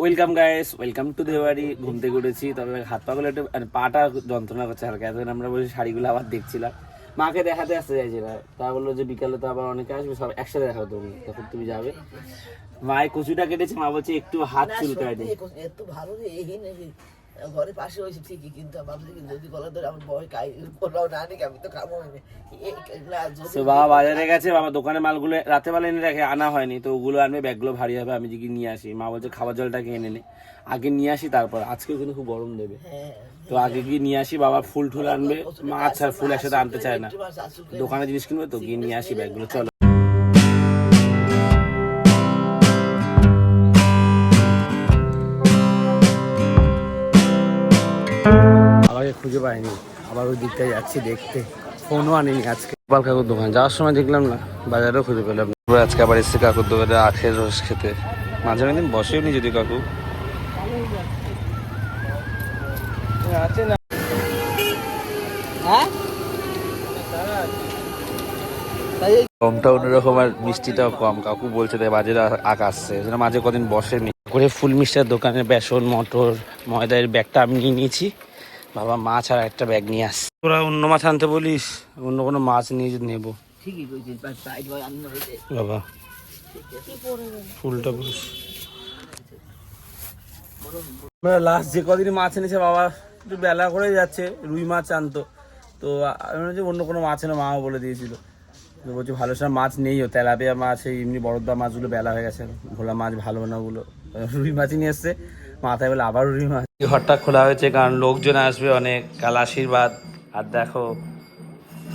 Welcome guys welcome to দেওয়ারি ঘুম থেকে উঠেছি তবে হাত পাগুলো একটু মানে পাটা যন্ত্রণা করছে হালকা। এতদিন আমরা বলছি শাড়িগুলো আবার দেখছিলাম। মাকে দেখাতে আসতে চাইছি না তা বলল যে বিকালে তো আবার অনেকে আসবে সব একসাথে দেখাবো তুমি তখন তুমি যাবে। মায়ের কচুটা কেটেছে মা বলছে একটু হাত চুলকায় কাটে এত ভালো ঘরে পাশে হয়েছে ঠিকই কিন্তু ভাবছি কিন্তু যদি গলা ধরে আমার বয় খাই কোলাও না নাকি আমি তো খাব না। বাবা বাজারে গেছে বাবা দোকানে মালগুলো রাতে বেলা এনে রাখে আনা হয়নি তো ওগুলো আনবে ব্যাগগুলো ভারী হবে আমি যদি নিয়ে আসি। মা বলছে খাবার জলটাকে এনে নে। আগে নিয়ে আসি তারপর আজকেও কিন্তু খুব গরম দেবে। হ্যাঁ তো আগে গিয়ে নিয়ে আসি বাবা ফুল টুল আনবে মাছ আর ফুল একসাথে আনতে চায় না। দোকানে জিনিস কিনবে তো গিয়ে নিয়ে আসি ব্যাগগুলো চলো। আমাকে খুঁজে পাইনি। আবার ওই দিকটায় যাচ্ছি দেখতে। ফোনও আনিনি আজকে। গোপাল কাকুর দোকান যাওয়ার সময় দেখলাম না। বাজারেও খুঁজে পেলাম আজকে আবার এসেছে কাকুর দোকানে আখের রস খেতে। মাঝে মাঝে বসেও নি যদি কাকু। আছে না হ্যাঁ কমটা অন্যরকম আর মিষ্টিটাও কম। কাকু বলছে তাই বাজারে আ- আখ আসছে। জন্য মাঝে কদিন বসেনি। করে ফুল মিষ্টির দোকানে বেসন মটর ময়দার ব্যাগটা আমি নিয়ে নিয়েছি। বাবা মাছ আর একটা ব্যাগ নিয়ে আস। তোরা অন্য মাছ আনতে বলিস অন্য কোনো মাছ নিয়ে যদি নেব। বাবা ফুলটা বুঝ লাস্ট যে কদিন মাছ এনেছে বাবা একটু বেলা করে যাচ্ছে রুই মাছ আনতো। তো আমি অন্য কোনো মাছ এনে মাও বলে দিয়েছিল। তো বলছি ভালো সব মাছ নেইও তেলাপিয়া মাছ এই এমনি বড়দা মাছগুলো বেলা হয়ে গেছে ভোলা মাছ ভালো না ওগুলো। রুই মাছই নিয়ে এসছে। মাথায় বলে আবার রুই মাছ ঘরটা খোলা হয়েছে কারণ লোকজন আসবে, অনেক কাল আশীর্বাদ। আর দেখো,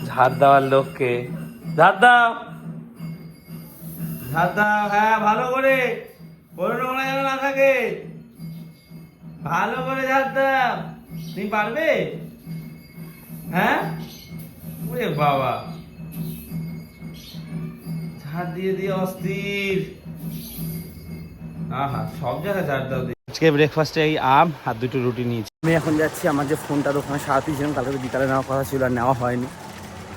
ঝাড় দেওয়ার লোককে। ঝাড় দাও! ঝাড় দাও হ্যাঁ ভালো করে। কোনো নোংরা যেন না থাকে। ভালো করে ঝাড় দাও। তুমি পারবে? হ্যাঁ? ওরে বাবা। ঝাড় দিয়ে দিয়ে অস্থির। আহা, সব জায়গায় ঝাড় দাও আজকে ব্রেকফাস্টে এই আম আর দুটো রুটি নিয়েছি। আমি এখন যাচ্ছি আমার যে ফোনটার ওখানে সারাতেই ছিলাম কালকে তো বিকালে নেওয়া কথা ছিল আর নেওয়া হয়নি।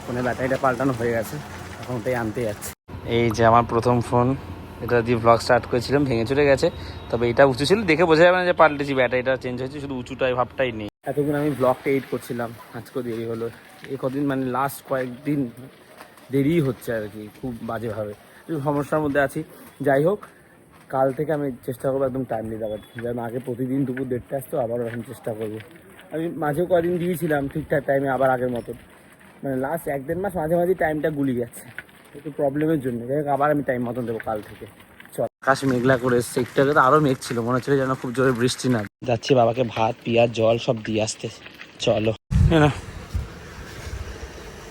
ফোনের ব্যাটারিটা পাল্টানো হয়ে গেছে এখন ওটাই আনতে যাচ্ছি। এই যে আমার প্রথম ফোন এটা দিয়ে ব্লগ স্টার্ট করেছিলাম ভেঙে চলে গেছে তবে এটা উঁচু ছিল দেখে বোঝা যাবে না যে পাল্টেছি ব্যাটারিটা চেঞ্জ হয়েছে শুধু উঁচুটাই ভাবটাই নেই। এতদিন আমি ব্লগটা এডিট করছিলাম আজকেও দেরি হলো। এ কদিন মানে লাস্ট কয়েকদিন দেরিই হচ্ছে আর কি খুব বাজেভাবে। সমস্যার মধ্যে আছি যাই হোক কাল থেকে আমি চেষ্টা করব একদম টাইম দিতে পারছি যেন আগে প্রতিদিন দুপুর দেড়টা আসতো আবারও এখন চেষ্টা করব। আমি মাঝেও কদিন দিয়েছিলাম ঠিকঠাক টাইমে আবার আগের মতন। মানে লাস্ট এক দেড় মাস মাঝে মাঝে টাইমটা গুলি যাচ্ছে। একটু প্রবলেমের জন্য। যাই হোক আবার আমি টাইম মতন দেবো কাল থেকে। চল। আকাশ মেঘলা করে এসছে। একটু আগে তো আরও মেঘ ছিল মনে হচ্ছিল যেন খুব জোরে বৃষ্টি না যাচ্ছি বাবাকে ভাত পিঁয়াজ জল সব দিয়ে আসতে। চলো। না।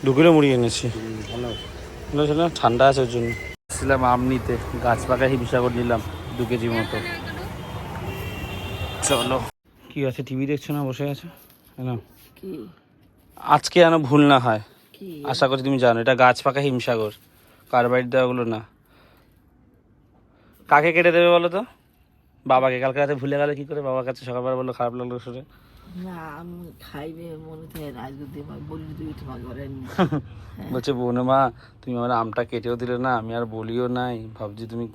দু কিলো মুড়ি এনেছি। ভালো। ঠান্ডা আছে ওর জন্য। ছিলাম আম নিতে গাছ পাকা হিমসাগর নিলাম দু কেজি মতো। চলো। কি আছে টিভি দেখছ না বসে আছো? কি? আজকে যেন ভুল না হয়। আশা করি তুমি জানো এটা গাছ পাকা হিমসাগর। কার্বাইড দেওয়াগুলো না। কাকে কেটে দেবে বলো তো? বাবাকে। কালকে রাতে ভুলে গেলে কি করে বাবার কাছে সকালবেলা বলল খারাপ লাগল শুনে মনে বলছে বোনে মা তুমি আমার আমটা কেটেও দিলে না আমি আর বলিও নাই। ভাবছি তুমি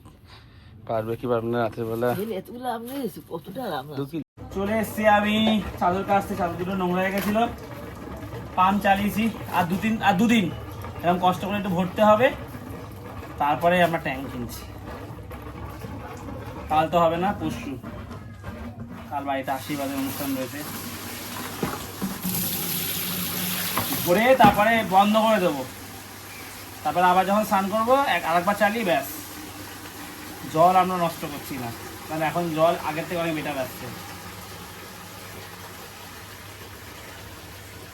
পারবে কি পারবে না রাতের বেলা। চলে এসছি আমি চাদর কাছতে চাদর দুটো নোংরা হয়ে গেছিল। পাম্প চালিয়েছি আর দু তিন আর দুদিন। এরকম কষ্ট করে একটু ভরতে হবে। তারপরে আমরা ট্যাঙ্ক কিনছি। কাল তো হবে না পরশু। কাল বাড়িতে আশীর্বাদের অনুষ্ঠান রয়েছে। করে তারপরে বন্ধ করে দেবো। তারপরে আবার যখন স্নান করব, এক আরেকবার চালিয়ে ব্যাস। জল আমরা নষ্ট করছি না। কারণ এখন জল আগের থেকে অনেক বেটার আসছে।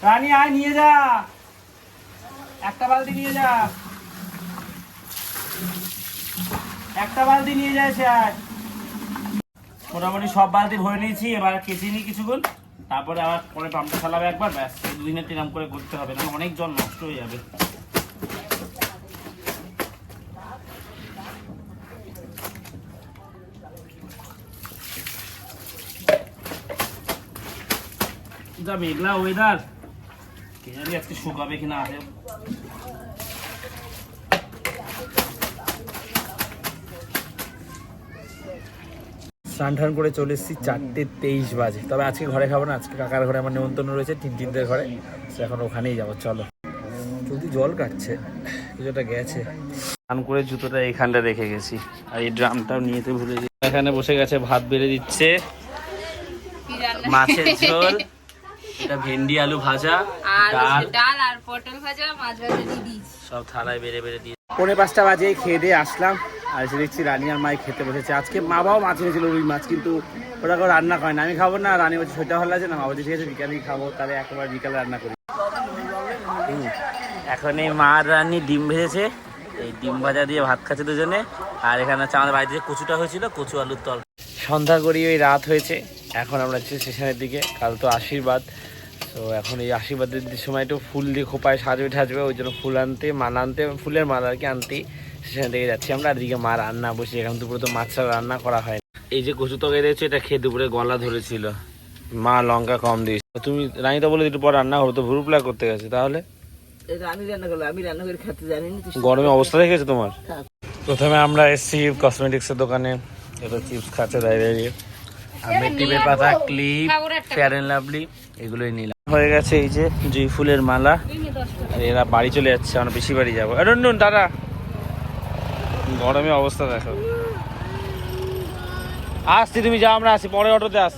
রানী, আয়, নিয়ে যা। একটা বালতি নিয়ে যা। একটা বালতি নিয়ে যায় সে আয়। মোটামুটি সব বালতি ভরে নিয়েছি, এবার কেচে নিই কিছুক্ষণ। তারপরে আবার পরে পাম্পটা চালাবে একবার, ব্যাস দুদিনে টিরাম করে করতে হবে না অনেক জল নষ্ট হয়ে যাবে। যা মেঘলা ওয়েদার কে জানি আজকে শুকাবে কিনা আছে স্নান টান করে চলে এসেছি চারটে তেইশ বাজে। তবে আজকে ঘরে খাব না আজকে কাকার ঘরে আমার নেমন্তন্ন রয়েছে তিন তিনটের ঘরে। তো এখন ওখানেই যাব চলো। যদি জল কাটছে কিছুটা গেছে। স্নান করে জুতোটা এখানটা রেখে গেছি আর এই ড্রামটাও নিয়ে যেতে ভুলে গেছি। এখানে বসে গেছে ভাত বেড়ে দিচ্ছে। মাছের ঝোল এটা ভেন্ডি আলু ভাজা ডাল। ডাল আর পটল ভাজা মাছ ভাজা দিয়ে সব থালায় বেড়ে বেড়ে দিয়ে পনেরো পাঁচটা বাজে খেয়ে দিয়ে আসলাম। আর এসে দেখছি রানী আর মাই খেতে বসেছে। আজকে মা বাবাও মাছ এনেছিল রুই মাছ, কিন্তু ওটা কেউ রান্না করে না। আমি খাব না, রানী বলছে, সেটা ভালো আছে না? মা বলছে, ঠিক আছে, বিকালেই খাব, তাহলে একবার বিকালে রান্না করি। এখন এই মা রানী ডিম ভেজেছে। এই ডিম ভাজা দিয়ে ভাত খাচ্ছে দুজনে। আর এখানে হচ্ছে আমাদের বাড়িতে কচুটা হয়েছিল, কচু আলুর তল। সন্ধ্যা করি ওই রাত হয়েছে। এখন আমরা যাচ্ছি স্টেশনের দিকে। কাল তো আশীর্বাদ। তো এখন এই আশীর্বাদের সময় একটু ফুল দিয়ে খোপায় সাজবে ঠাজবে ওই জন্য ফুল আনতে, মালা আনতে, ফুলের মালা আর কি আনতে সেখান থেকে যাচ্ছি। আমরা এদিকে মা রান্না বসে এখন দুপুরে তো মাছ ছাড়া রান্না করা হয় না। এই যে কচু তরকারি দিয়েছে এটা খেয়ে দুপুরে গলা ধরেছিল। মা লঙ্কা কম দিয়েছে তুমি রানী তো বলে একটু পর রান্না করো তো ভুরু প্লাগ করতে গেছে তাহলে? আমি রান্না করলাম আমি রান্না করে খেতে জানি গরমে অবস্থা দেখে গেছে তোমার? হ্যাঁ। প্রথমে আমরা এসেছি কসমেটিক্সের দোকানে এটা চিপস খাচ্ছে দাঁড়িয়ে দাঁড়িয়ে। আমি টিপের পাতা ক্লিপ ফেয়ার অ্যান্ড লাভলি এগুলোই নিলাম। হয়ে গেছে এই যে জুই ফুলের মালা আর এরা বাড়ি চলে যাচ্ছে আমরা বেশি বাড়ি যাব। নুন দাদা গরমে অবস্থা দেখো। আসছি তুমি, যাও, আমরা আসি পরে অটোতে আস।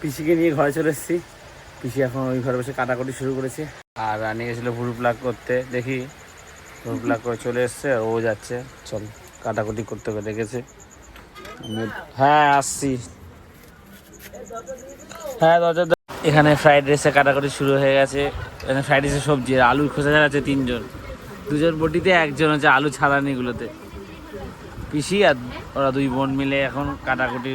পিসিকে নিয়ে ঘরে চলে এসেছি। পিসি এখন ওই ঘরে বসে কাটাকুটি শুরু করেছে। আর রানি গেছিল ভুরু প্লাগ করতে। দেখি ভুরু প্লাগ করে চলে এসছে, ও যাচ্ছে। চল, কাটাকুটি করতে করে দেখেছে। হ্যাঁ আসছি। হ্যাঁ দরজা। এখানে ফ্রাইড রাইসে কাটাকুটি শুরু হয়ে গেছে। এখানে ফ্রাইড রাইসের সবজি আলু খোঁজা আছে তিনজন। দুজন বটিতে, একজন হচ্ছে আলু ছাড়ানি এগুলোতে পিসি আর ওরা দুই বোন মিলে এখন কাটাকুটি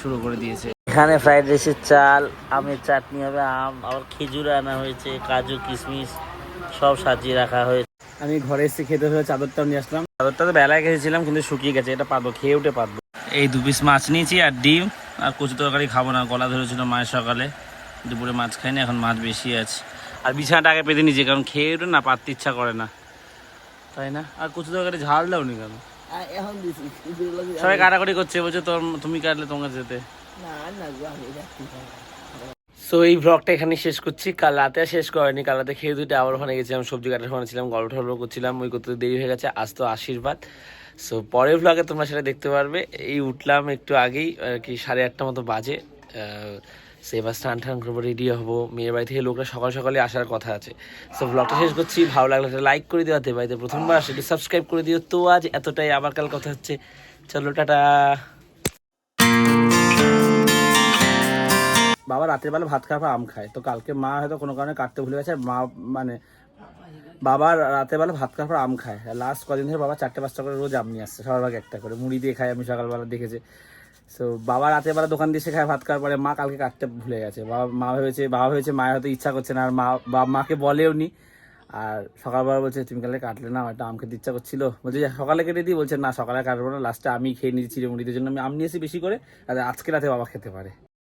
শুরু করে দিয়েছে। এখানে ফ্রাইড রাইসের চাল আমের চাটনি হবে আম আবার খেজুর আনা হয়েছে কাজু কিশমিশ সব সাজিয়ে রাখা হয়েছে। আমি ঘরে এসে খেতে হয়ে চাদরটাও নিয়ে আসলাম। চাদরটা তো বেলায় খেয়েছিলাম কিন্তু শুকিয়ে গেছে এটা পারব খেয়ে উঠে পারব। এই দু পিস মাছ নিয়েছি আর ডিম আর কচু তরকারি খাব না গলা ধরেছিল মায়ের সকালে। দুপুরে মাছ খাইনি এখন মাছ বেশি আছে। আর বিছানাটা আগে পেতে নিয়েছি কারণ খেয়ে উঠে না পাততে ইচ্ছা করে না। তাই না? আর কচু তরকারি ঝাল দাওনি কেন? আর এখন দিছি সবাই কাটাকাটি করছে বলছে তোর তুমি কাটলে তোমার যেতে। না না আমি রাখতে সো এই ব্লগটা এখানে শেষ করছি। কাল রাতে আর শেষ করেনি। কাল রাতে খেয়ে দুটো আবার ওখানে গেছিলাম সবজি কাটার ওখানে ছিলাম গল্প টল্প করছিলাম ওই করতে দেরি হয়ে গেছে আজ তো আশীর্বাদ। সো পরের ব্লগে তোমরা সেটা দেখতে পারবে। এই উঠলাম একটু আগেই আর কি সাড়ে আটটা মতো বাজে। সে এবার স্নান টান করব রেডি হব। মেয়ের বাড়ি থেকে লোকরা সকাল সকালে আসার কথা আছে। সো ব্লগটা শেষ করছি। ভালো লাগলে একটা লাইক করে দিও হাতে বাড়িতে প্রথমবার সেটা সাবস্ক্রাইব করে দিও। তো আজ এতটাই, আবার কাল কথা হচ্ছে। চলো, টাটা। বাবা, রাতের বেলা ভাত খাওয়ার পর আম খায়। তো কালকে মা হয়তো কোনো কারণে কাটতে ভুলে গেছে, মা মানে বাবা রাতের বেলা ভাত খাওয়ার পর আম খায়। লাস্ট কদিন ধরে বাবা চারটে পাঁচটা করে রোজ আম নিয়ে আসছে, সবার ভাগে একটা করে। মুড়ি দিয়ে খায়, আমি সকালবেলা দেখেছি। সো বাবা বেলা দোকান দিয়ে শেখায় খায় ভাত খাওয়ার পরে মা কালকে কাটতে ভুলে গেছে। বাবা, মা ভেবেছে, বাবা ভেবেছে মায়ের হয়তো ইচ্ছা করছে না, আর মা, বাবা মাকে বলেও নি। আর সকালবেলা বলছে, তুমি কালকে কাটলে না একটা আম খেতে ইচ্ছা করছিল। বলছে সকালে কেটে দিই। বলছে, না, সকালে কাটবো না লাস্টে আমি খেয়ে নিয়েছি চিড়ে মুড়িদের জন্য। আমি আম নিয়েছি বেশি করে আজকে রাতে বাবা খেতে পারে।